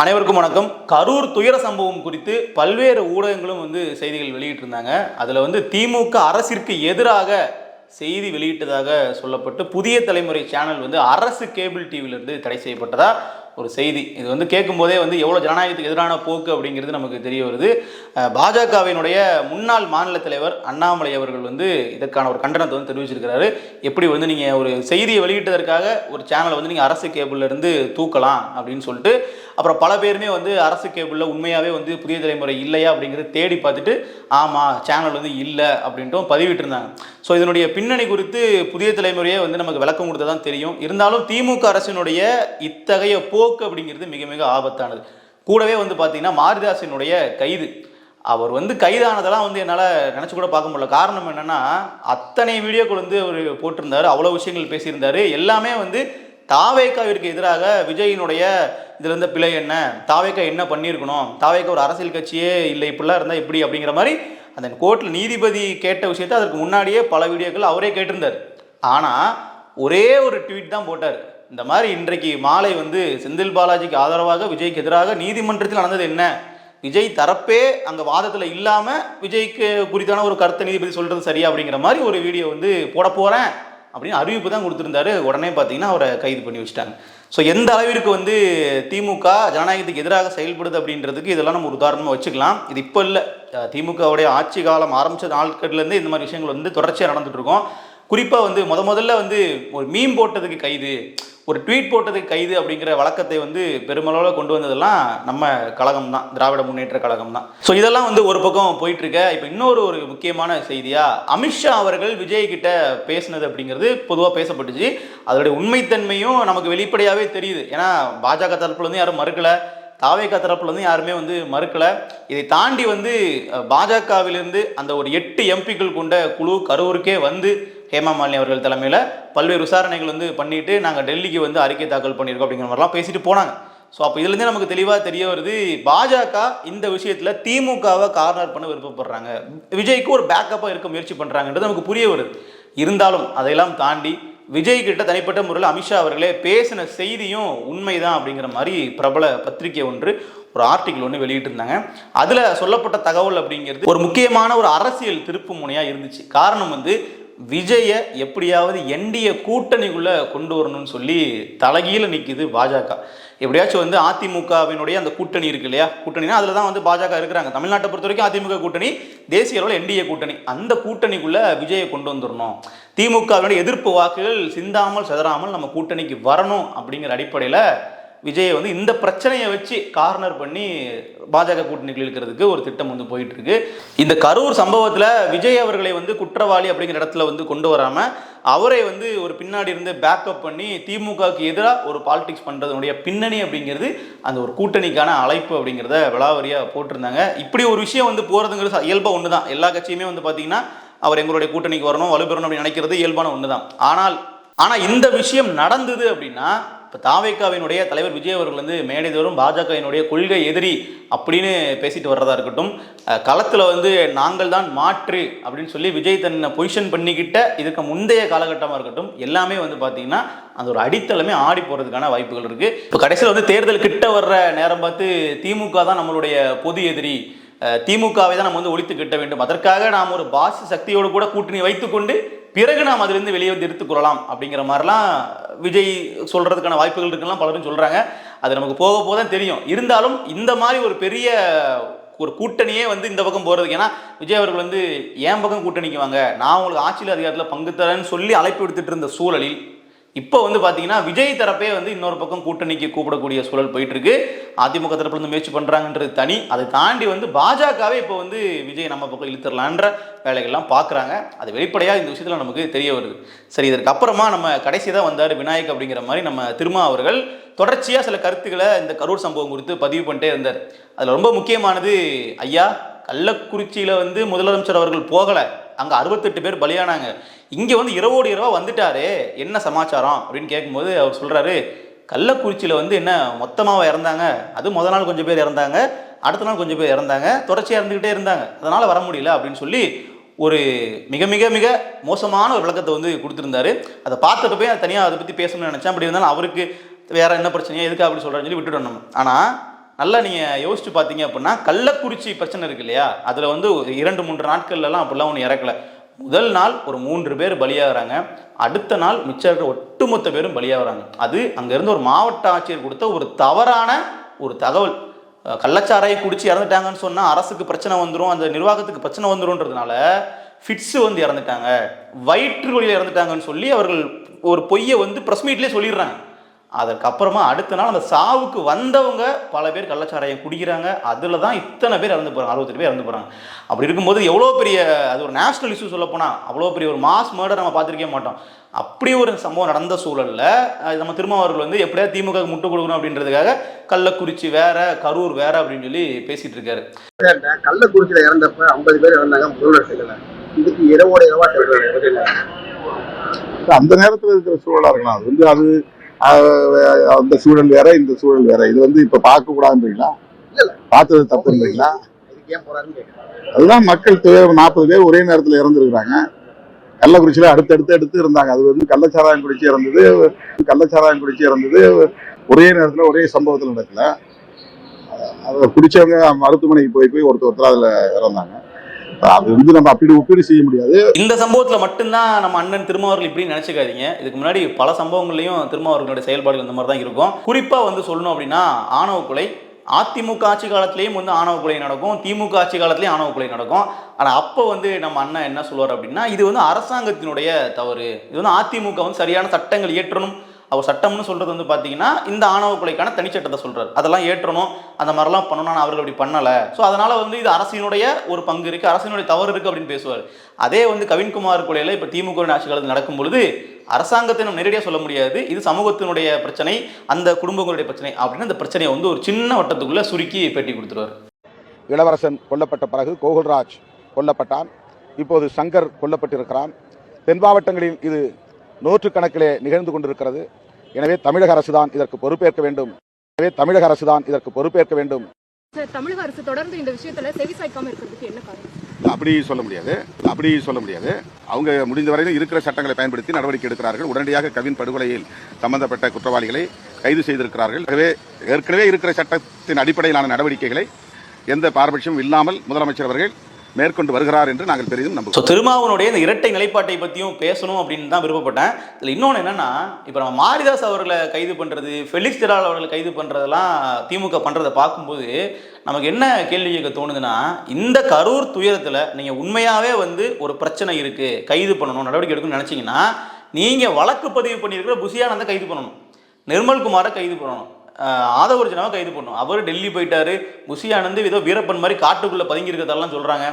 அனைவருக்கும் வணக்கம். கரூர் துயர சம்பவம் குறித்து பல்வேறு ஊடகங்களும் வந்து செய்திகள் வெளியிட்டிருந்தாங்க. அதில் வந்து திமுக அரசிற்கு எதிராக செய்தி வெளியிட்டதாக சொல்லப்பட்டு புதிய தலைமுறை சேனல் வந்து அரசு கேபிள் டிவியிலிருந்து தடை செய்யப்பட்டதா ஒரு செய்தி. இது வந்து கேட்கும்போதே வந்து எவ்வளோ ஜனநாயகத்துக்கு எதிரான போக்கு அப்படிங்கிறது நமக்கு தெரிய வருது. பாஜகவினுடைய முன்னாள் மாநில தலைவர் அண்ணாமலை அவர்கள் வந்து இதற்கான ஒரு கண்டனத்தை வந்து தெரிவிச்சிருக்கிறாரு. எப்படி வந்து நீங்கள் ஒரு செய்தியை வெளியிட்டதற்காக ஒரு சேனலை வந்து நீங்கள் அரசு கேபிள்ல இருந்து தூக்கலாம் அப்படின்னு சொல்லிட்டு அப்புறம் பல பேருமே வந்து அரசு கேபிளில் உண்மையாகவே வந்து புதிய தலைமுறை இல்லையா அப்படிங்கிறத தேடி பார்த்துட்டு ஆமாம் சேனல் வந்து இல்லை அப்படின்ட்டும் பதிவிட்டிருந்தாங்க. ஸோ இதனுடைய பின்னணி குறித்து புதிய தலைமுறையே வந்து நமக்கு விளக்கம் கொடுத்தா தான் தெரியும். இருந்தாலும் திமுக அரசினுடைய இத்தகைய போக்கு அப்படிங்கிறது மிக மிக ஆபத்தானது. கூடவே வந்து பார்த்தீங்கன்னா மாரிதாசனுடைய கைது. அவர் வந்து கைதானதெல்லாம் வந்து என்னால் நினச்சி கூட பார்க்க முடியல. காரணம் என்னென்னா அத்தனை வீடியோக்கள் வந்து அவர் போட்டிருந்தார் அவ்வளோ விஷயங்கள் பேசியிருந்தாரு. எல்லாமே வந்து தாவேக்காவிற்கு எதிராக விஜயினுடைய இதில் இருந்த பிழை என்ன? தாவேக்கா என்ன பண்ணியிருக்கணும்? தாவேக்கா ஒரு அரசியல் கட்சியே இல்லை இப்படிலாம் இருந்தால் எப்படி அப்படிங்கிற மாதிரி அந்த கோர்ட்டில் நீதிபதி கேட்ட விஷயத்தை அதற்கு முன்னாடியே பல வீடியோக்கள் அவரே கேட்டிருந்தார். ஆனால் ஒரே ஒரு ட்வீட் தான் போட்டார். இந்த மாதிரி இன்றைக்கு மாலை வந்து செந்தில் பாலாஜிக்கு ஆதரவாக விஜய்க்கு எதிராக நீதிமன்றத்தில் நடந்தது என்ன? விஜய் தரப்பே அங்கே வாதத்தில் இல்லாமல் விஜய்க்கு குறித்தான ஒரு கருத்தை நீதிபதி சொல்கிறது சரியா அப்படிங்கிற மாதிரி ஒரு வீடியோ வந்து போட போகிறேன் அப்படின்னு அறிவிப்பு தான் கொடுத்துருந்தாரு. உடனே பார்த்தீங்கன்னா அவரை கைது பண்ணி வச்சுட்டாங்க. ஸோ எந்த அளவிற்கு வந்து திமுக ஜனநாயகத்துக்கு எதிராக செயல்படுது அப்படின்றதுக்கு இதெல்லாம் நம்ம ஒரு உதாரணமாக வச்சுக்கலாம். இது இப்போ இல்லை. திமுகவுடைய ஆட்சி காலம் ஆரம்பித்த நாட்கள்லேருந்து இந்த மாதிரி விஷயங்கள் வந்து தொடர்ச்சியாக நடந்துட்டு இருக்கோம். குறிப்பாக வந்து முத முதல்ல வந்து ஒரு மீம் போட்டதுக்கு கைது ஒரு ட்வீட் போட்டதுக்கு கைது அப்படிங்கிற வழக்கத்தை வந்து பெருமளவில் கொண்டு வந்ததெல்லாம் நம்ம கழகம் தான் திராவிட முன்னேற்ற கழகம் தான் ஸோ இதெல்லாம் வந்து ஒரு பக்கம் போயிட்டுருக்க. இப்போ இன்னொரு ஒரு முக்கியமான செய்தியா அமித்ஷா அவர்கள் விஜய் கிட்ட பேசினது அப்படிங்கிறது பொதுவாக பேசப்பட்டுச்சு. அதோடைய உண்மைத்தன்மையும் நமக்கு வெளிப்படையாகவே தெரியுது. ஏன்னா பாஜக தரப்புலேருந்து யாரும் மறுக்கலை. தாவேகா தரப்புலேருந்து யாருமே வந்து மறுக்கல. இதை தாண்டி வந்து பாஜகவிலிருந்து அந்த ஒரு எட்டு எம்பிக்கள் கொண்ட குழு கரூருக்கே வந்து ஹேமா மாலினி அவர்கள் தலைமையில் பல்வேறு விசாரணைகள் வந்து பண்ணிட்டு நாங்கள் டெல்லிக்கு வந்து அறிக்கை தாக்கல் பண்ணியிருக்கோம் அப்படிங்கிற மாதிரிலாம் பேசிட்டு போனாங்க. ஸோ அப்போ இதுலேருந்தே நமக்கு தெளிவாக தெரிய வருது பாஜக இந்த விஷயத்தில் திமுகவை கார்னர் பண்ண விருப்பப்படுறாங்க. விஜய்க்கு ஒரு பேக்கப்பாக இருக்க முயற்சி பண்ணுறாங்கன்றது நமக்கு புரிய வருது. இருந்தாலும் அதையெல்லாம் தாண்டி விஜய் கிட்ட தனிப்பட்ட முறையில் அமித்ஷா அவர்களே பேசின செய்தியும் உண்மைதான் அப்படிங்கிற மாதிரி பிரபல பத்திரிகை ஒன்று ஒரு ஆர்டிக்கிள் ஒன்று வெளியிட்டிருந்தாங்க. அதில் சொல்லப்பட்ட தகவல் அப்படிங்கிறது ஒரு முக்கியமான ஒரு அரசியல் திருப்பு முனையாக இருந்துச்சு. காரணம் வந்து விஜயை எப்படியாவது என்டிய கூட்டணிக்குள்ளே கொண்டு வரணும்னு சொல்லி தலகீழ நிற்கிது பாஜக. எப்படியாச்சும் வந்து அதிமுகவினுடைய அந்த கூட்டணி இருக்கு இல்லையா? கூட்டணினா அதில் தான் வந்து பாஜக இருக்கிறாங்க. தமிழ்நாட்டை பொறுத்த வரைக்கும் அதிமுக கூட்டணி தேசிய அளவில் என்டிஏ கூட்டணி. அந்த கூட்டணிக்குள்ளே விஜயை கொண்டு வந்துடணும் திமுகவினுடைய எதிர்ப்பு வாக்குகள் சிந்தாமல் சிதறாமல் நம்ம கூட்டணிக்கு வரணும் அப்படிங்கிற அடிப்படையில் விஜயை வந்து இந்த பிரச்சனையை வச்சு கார்னர் பண்ணி பாஜக கூட்டணிகள் இருக்கிறதுக்கு ஒரு திட்டம் வந்து போயிட்டு இருக்கு இந்த கரூர் சம்பவத்தில் விஜய் அவர்களை வந்து குற்றவாளி அப்படிங்கிற இடத்துல வந்து கொண்டு வராம அவரை வந்து ஒரு பின்னாடி இருந்து பேக்கப் பண்ணி திமுகவுக்கு எதிராக ஒரு பாலிடிக்ஸ் பண்ணுறதுனுடைய பின்னணி அப்படிங்கிறது அந்த ஒரு கூட்டணிக்கான அழைப்பு அப்படிங்கிறத விளாவரியாக போட்டிருந்தாங்க. இப்படி ஒரு விஷயம் வந்து போகிறதுங்கிறது இயல்பாக ஒன்று தான் எல்லா கட்சியுமே வந்து பார்த்தீங்கன்னா அவர் எங்களுடைய கூட்டணிக்கு வரணும் வலுப்பெறணும் அப்படின்னு நினைக்கிறது இயல்பான ஒன்று தான் ஆனால் ஆனால் இந்த விஷயம் நடந்தது அப்படின்னா இப்போ தாவேக்காவினுடைய தலைவர் விஜய் அவர்கள் வந்து மேடைதோறும் பாஜகவினுடைய கொள்கை எதிரி அப்படின்னு பேசிட்டு வர்றதா இருக்கட்டும் களத்தில் வந்து நாங்கள் தான் மாற்று அப்படின்னு சொல்லி விஜய் தன்னை பொசிஷன் பண்ணிக்கிட்ட இதுக்கு முந்தைய காலகட்டமாக இருக்கட்டும் எல்லாமே வந்து பார்த்தீங்கன்னா அந்த ஒரு அடித்தளமே ஆடி போகிறதுக்கான வாய்ப்புகள் இருக்குது இப்போ கடைசியில் வந்து தேர்தல் கிட்ட வர்ற நேரம் பார்த்து திமுக தான் நம்மளுடைய பொது எதிரி திமுகவை தான் நம்ம வந்து ஒழித்து கட்ட வேண்டும். அதற்காக நாம் ஒரு பாசி சக்தியோடு கூட கூட்டணி வைத்துக்கொண்டு பிறகு நாம் அதிலிருந்து வெளியே வந்து எடுத்துக் கொள்ளலாம் அப்படிங்கிற மாதிரிலாம் விஜய் சொல்றதுக்கான வாய்ப்புகள் இருக்குலாம் பலரும் சொல்றாங்க. அது நமக்கு போக போக தான் தெரியும். இருந்தாலும் இந்த மாதிரி ஒரு பெரிய ஒரு கூட்டணியே வந்து இந்த பக்கம் போகிறதுக்கு ஏன்னா விஜய் அவர்கள் வந்து என் பக்கம் கூட்டணிக்கு வாங்க? நான் உங்களுக்கு ஆட்சியில் அதிகாரத்தில் பங்கு தரேன்னு சொல்லி அழைப்பு விடுத்துட்டு இருந்த சூழலில் இப்போ வந்து பார்த்தீங்கன்னா விஜய் தரப்பே வந்து இன்னொரு பக்கம் கூட்டணிக்கு கூப்பிடக்கூடிய சூழல் போயிட்டு இருக்கு அதிமுக தரப்புலேருந்து முயற்சி பண்ணுறாங்கன்றது தனி. அதை தாண்டி வந்து பாஜகவே இப்போ வந்து விஜய் நம்ம பக்கம் இழுத்துடலான்ற வேலைகள்லாம் பார்க்குறாங்க அது வெளிப்படையாக இந்த விஷயத்தில் நமக்கு தெரிய வருது. சரி இதற்கு அப்புறமா நம்ம கடைசி தான் வந்தார் விநாயக் அப்படிங்கிற மாதிரி நம்ம திருமா அவர்கள். தொடர்ச்சியாக சில கருத்துக்களை இந்த கரூர் சம்பவம் குறித்து பதிவு பண்ணிட்டே இருந்தார். அதில் ரொம்ப முக்கியமானது ஐயா கள்ளக்குறிச்சியில் வந்து முதலமைச்சர் அவர்கள் போகலை. அங்கே அறுபத்தெட்டு பேர் பலியானாங்க. இங்கே வந்து இரவோடு இரவா வந்துட்டாரே என்ன சமாச்சாரம்? அப்படின்னு கேட்கும்போது அவர் சொல்கிறாரு கள்ளக்குறிச்சியில் வந்து என்ன மொத்தமாக இறந்தாங்க? அது முத நாள் கொஞ்சம் பேர் இறந்தாங்க அடுத்த நாள் கொஞ்சம் பேர் இறந்தாங்க தொடர்ச்சியாக இறந்துக்கிட்டே இருந்தாங்க. அதனால் வர முடியல அப்படின்னு சொல்லி ஒரு மிக மிக மிக மோசமான ஒரு விளக்கத்தை வந்து கொடுத்துருந்தாரு. அதை பார்த்துட்டு போய் தனியாக அதை பற்றி பேசணும்னு நினச்சேன். அப்படி இருந்தாலும் அவருக்கு வேறு என்ன பிரச்சனையா எதுக்கு அப்படி சொல்கிறேன்னு சொல்லி விட்டுட்டு நம்ம. ஆனால் நல்லா நீங்கள் யோசிச்சு பார்த்தீங்க அப்படின்னா கள்ளக்குறிச்சி பிரச்சனை இருக்கு இல்லையா? அதில் வந்து ஒரு இரண்டு மூன்று நாட்கள்லாம் அப்படிலாம் ஒன்று இறக்கல. முதல் நாள் ஒரு மூன்று பேர் பலியாகிறாங்க. அடுத்த நாள் மிச்சம் இருக்கிற ஒட்டுமொத்த பேரும் பலியாகிறாங்க. அது அங்கேருந்து ஒரு மாவட்ட ஆட்சியர் கொடுத்த ஒரு தவறான ஒரு தகவல். கள்ளச்சாராயை குடிச்சு இறந்துட்டாங்கன்னு சொன்னால் அரசுக்கு பிரச்சனை வந்துடும் அந்த நிர்வாகத்துக்கு பிரச்சனை வந்துடும்ன்றதுனால ஃபிட்ஸு வந்து இறந்துட்டாங்க. வயிற்று வழியில் இறந்துட்டாங்கன்னு சொல்லி அவர்கள் ஒரு பொய்யை வந்து ப்ரெஸ் மீட்லேயே சொல்லிடுறாங்க. அதற்கப்புறமா அடுத்த நாள் அந்த சாவுக்கு வந்தவங்க பல பேர் கள்ளச்சாராயம் குடிக்கிறாங்க. அதில் தான் இத்தனை பேர் இறந்து போகிறாங்க அறுபத்தெட்டு பேர் இறந்து போகிறாங்க அப்படி இருக்கும்போது எவ்வளோ பெரிய அது ஒரு நேஷனல் இஷ்யூ சொல்ல போனால் அவ்வளோ பெரிய ஒரு மாஸ் மர்டர் நம்ம பார்த்துருக்கவே மாட்டோம். அப்படி ஒரு சம்பவம் நடந்த சூழலில் நம்ம திருமாவர்கள் வந்து எப்படியாவது திமுக முட்டு கொடுக்கணும் அப்படின்றதுக்காக கள்ளக்குறிச்சி வேற கரூர் வேற அப்படின்னு சொல்லி பேசிட்டு இருக்காரு. கள்ளக்குறிச்சியில இறந்தப்ப ஐம்பது பேர் இறந்தாங்க முதல்வர் செய்யல இதுக்கு இரவோட இரவா சொல்றாங்க அந்த நேரத்துல இருக்கிற சூழலா இருக்கலாம். அது வந்து அது அந்த சூழல் வேற இந்த சூழல் வேற. இது வந்து இப்ப பார்க்க கூடாதுன்றீங்களா. பார்த்தது தப்புன்றீங்களா அதுதான் மக்கள் நாற்பது பேர் ஒரே நேரத்துல இறந்துருக்காங்க கள்ளக்குறிச்சியில அடுத்தடுத்து அடுத்து இருந்தாங்க. அது வந்து கள்ளச்சாராயம் குடிச்சு இறந்தது கள்ளச்சாராயம் குடிச்சு இறந்தது ஒரே நேரத்துல ஒரே சம்பவத்துல நடக்கல. அதை குடிச்சவங்க மருத்துவமனைக்கு போய் போய் ஒருத்தர் ஒருத்தர் அதுல இறந்தாங்க. அது வந்து நம்ம அப்படி ஒப்பீடு செய்ய முடியாது. இந்த சம்பவத்தில் மட்டும்தான் நம்ம அண்ணன் திருமாவர்கள் இப்படி நினச்சிக்காதீங்க. இதுக்கு முன்னாடி பல சம்பவங்களையும் திருமாவர்களுடைய செயல்பாடுகள் இந்த மாதிரி தான் இருக்கும். குறிப்பாக வந்து சொல்லணும் அப்படின்னா ஆணவ கொலை அதிமுக ஆட்சி காலத்திலையும் வந்து ஆணவ கொலை நடக்கும். திமுக ஆட்சி காலத்திலையும் ஆணவ கொலை நடக்கும். ஆனால் அப்போ வந்து நம்ம அண்ணன் என்ன சொல்லுவார் அப்படின்னா இது வந்து அரசாங்கத்தினுடைய தவறு. இது வந்து அதிமுக வந்து சரியான சட்டங்கள் இயற்றணும். அவர் சட்டம்னு சொல்றது வந்து பார்த்தீங்கன்னா இந்த ஆணவ கொலைக்கான தனிச்சட்டத்தை சொல்றாரு. அதெல்லாம் ஏற்றணும். அந்த மாதிரிலாம் பண்ணணும் நான் அவர்கள் அப்படி பண்ணலை. ஸோ அதனால வந்து இது அரசினுடைய ஒரு பங்கு இருக்கு. அரசினுடைய தவறு இருக்கு அப்படின்னு பேசுவார். அதே வந்து கவின்குமார் கொலையில இப்போ திமுக ஆட்சி காலத்தில் நடக்கும் பொழுது அரசாங்கத்தை நம்ம நேரடியாக சொல்ல முடியாது. இது சமூகத்தினுடைய பிரச்சனை அந்த குடும்பங்களுடைய பிரச்சனை அப்படின்னு அந்த பிரச்சனையை வந்து ஒரு சின்ன வட்டத்துக்குள்ள சுருக்கி பேட்டி கொடுத்துருவார். இளவரசன் கொல்லப்பட்ட பிறகு கோகுல்ராஜ் கொல்லப்பட்டான். இப்போது சங்கர் கொல்லப்பட்டிருக்கிறான். தென் மாவட்டங்களில் இது நூற்றுக்கணக்கிலே நிகழ்ந்து கொண்டிருக்கிறது. எனவே தமிழக அரசுதான் இதற்கு பொறுப்பேற்க வேண்டும். எனவே தமிழக அரசுதான் இதற்கு பொறுப்பேற்க வேண்டும். சார் தமிழக அரசு தொடர்ந்து இந்த விஷயத்துல செவி சாய்க்காம இருக்கிறதுக்கு என்ன காரணம்? அப்படி சொல்ல முடியாது. அப்படி சொல்ல முடியாது. அவங்க முடிந்த வரையிலும் இருக்கிற சட்டங்களை பயன்படுத்தி நடவடிக்கை எடுக்கிறார்கள். உடனடியாக கவின் படுகொலையில் சம்பந்தப்பட்ட குற்றவாளிகளை கைது செய்திருக்கிறார்கள். ஆகவே ஏற்கனவே இருக்கிற சட்டத்தின் அடிப்படையிலான நடவடிக்கைகளை எந்த பாரபட்சமும் இல்லாமல் முதலமைச்சர் அவர்கள் மேற்கொண்டு வருகிறார் என்று நாங்கள் பெரிதும் ஸோ திருமாவனுடைய இந்த இரட்டை நிலைப்பாட்டை பற்றியும் பேசணும் அப்படின்னு தான் விருப்பப்பட்டேன். இதில் இன்னொன்று என்னன்னா இப்போ நம்ம மாரிதாஸ் அவர்களை கைது பண்ணுறது ஃபெலிக்ஸ் திரால் அவர்களை கைது பண்ணுறதெல்லாம் திமுக பண்ணுறதை பார்க்கும்போது நமக்கு என்ன கேள்வி கேட்க தோணுதுன்னா இந்த கரூர் துயரத்தில் நீங்கள் உண்மையாகவே வந்து ஒரு பிரச்சனை இருக்குது கைது பண்ணணும் நடவடிக்கை எடுக்கணும்னு நினச்சிங்கன்னா நீங்கள் வழக்கு பதிவு பண்ணியிருக்கிற புசியானந்தை கைது பண்ணணும். நிர்மல்குமாரை கைது பண்ணணும். ஆதவர்ஜனாவை கைது பண்ணணும். அவர் டெல்லி போயிட்டாரு. புசி ஆனந்த் ஏதோ வீரப்பன் மாதிரி காட்டுக்குள்ளே பதுங்கி இருக்கிறதெல்லாம் சொல்கிறாங்க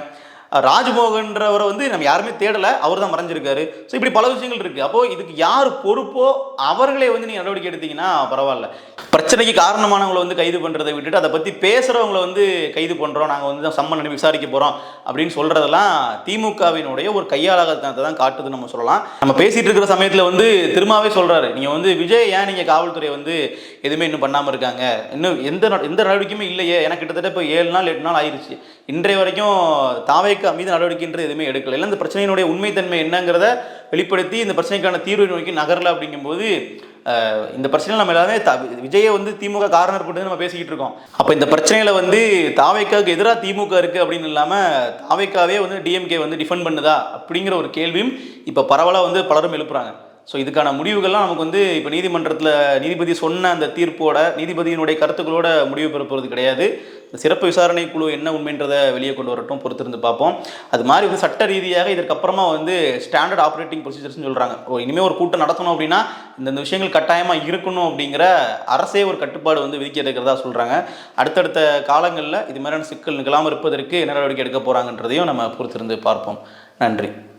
ராஜ்மோகன்றவரை வந்து நம்ம யாருமே தேடலை அவர் தான் மறைஞ்சிருக்காரு. ஸோ இப்படி பல விஷயங்கள் இருக்குது அப்போது இதுக்கு யார் பொறுப்போ அவர்களே வந்து நீங்கள் நடவடிக்கை எடுத்தீங்கன்னா பரவாயில்ல. பிரச்சனைக்கு காரணமானவங்களை வந்து கைது பண்ணுறதை விட்டுட்டு அதை பற்றி பேசுகிறவங்கள வந்து கைது பண்ணுறோம் நாங்கள் வந்து சம்மன் பண்ணி விசாரிக்க போகிறோம் அப்படின்னு சொல்கிறதெல்லாம் திமுகவினுடைய ஒரு கையாளகத்தனத்தை தான் காட்டுதுன்னு நம்ம சொல்லலாம். நம்ம பேசிகிட்டு இருக்கிற சமயத்தில் வந்து திரும்பவே சொல்கிறாரு நீங்கள் வந்து விஜய் ஏன் நீங்கள் காவல்துறை வந்து எதுவுமே இன்னும் பண்ணாமல் இருக்காங்க? இன்னும் எந்த நட- எந்த நடவடிக்கையுமே இல்லையே. எனக்கு கிட்டத்தட்ட இப்போ ஏழு நாள் எட்டு நாள் ஆயிடுச்சு இன்றைய வரைக்கும் தாவே அமெரிக்கா மீது நடவடிக்கைன்றது எதுவுமே எடுக்கல. இல்லை இந்த பிரச்சனையினுடைய உண்மைத்தன்மை என்னங்கிறத வெளிப்படுத்தி இந்த பிரச்சனைக்கான தீர்வை நோக்கி நகரல அப்படிங்கும்போது இந்த பிரச்சனையில் நம்ம எல்லாமே த விஜயை வந்து திமுக காரணர் போட்டு நம்ம பேசிக்கிட்டு இருக்கோம். அப்போ இந்த பிரச்சனையில வந்து தாவேக்காவுக்கு எதிராக திமுக இருக்குது அப்படின்னு இல்லாமல் தாவைக்காவே வந்து டிஎம்கே வந்து டிஃபெண்ட் பண்ணுதா அப்படிங்கிற ஒரு கேள்வியும் இப்போ பரவலாக வந்து பலரும் எழுப்புறாங்க. ஸோ இதுக்கான முடிவுகள்லாம் நமக்கு வந்து இப்போ நீதிமன்றத்தில் நீதிபதி சொன்ன அந்த தீர்ப்போட நீதிபதியினுடைய கருத்துக்களோட முடிவு பெறப்போகிறது கிடையாது. இந்த சிறப்பு விசாரணை குழு என்ன உண்மைன்றதை வெளியே கொண்டு வரட்டும் பொறுத்திருந்து பார்ப்போம். அது மாதிரி வந்து சட்ட ரீதியாக இதற்கப்புறமா வந்து ஸ்டாண்டர்ட் ஆப்ரேட்டிங் ப்ரொசீஜர்ஸ்னு சொல்கிறாங்க ஓ இனிமேல் ஒரு கூட்டம் நடத்தணும் அப்படின்னா இந்தந்த விஷயங்கள் கட்டாயமாக இருக்கணும் அப்படிங்கிற அரசே ஒரு கட்டுப்பாடு வந்து விதிக்க இருக்கிறதா சொல்கிறாங்க அடுத்தடுத்த காலங்களில் இது மாதிரியான சிக்கல் நிகழாமல் இருப்பதற்கு என்ன நடவடிக்கை எடுக்க போகிறாங்கன்றதையும் நம்ம பொறுத்திருந்து பார்ப்போம். நன்றி.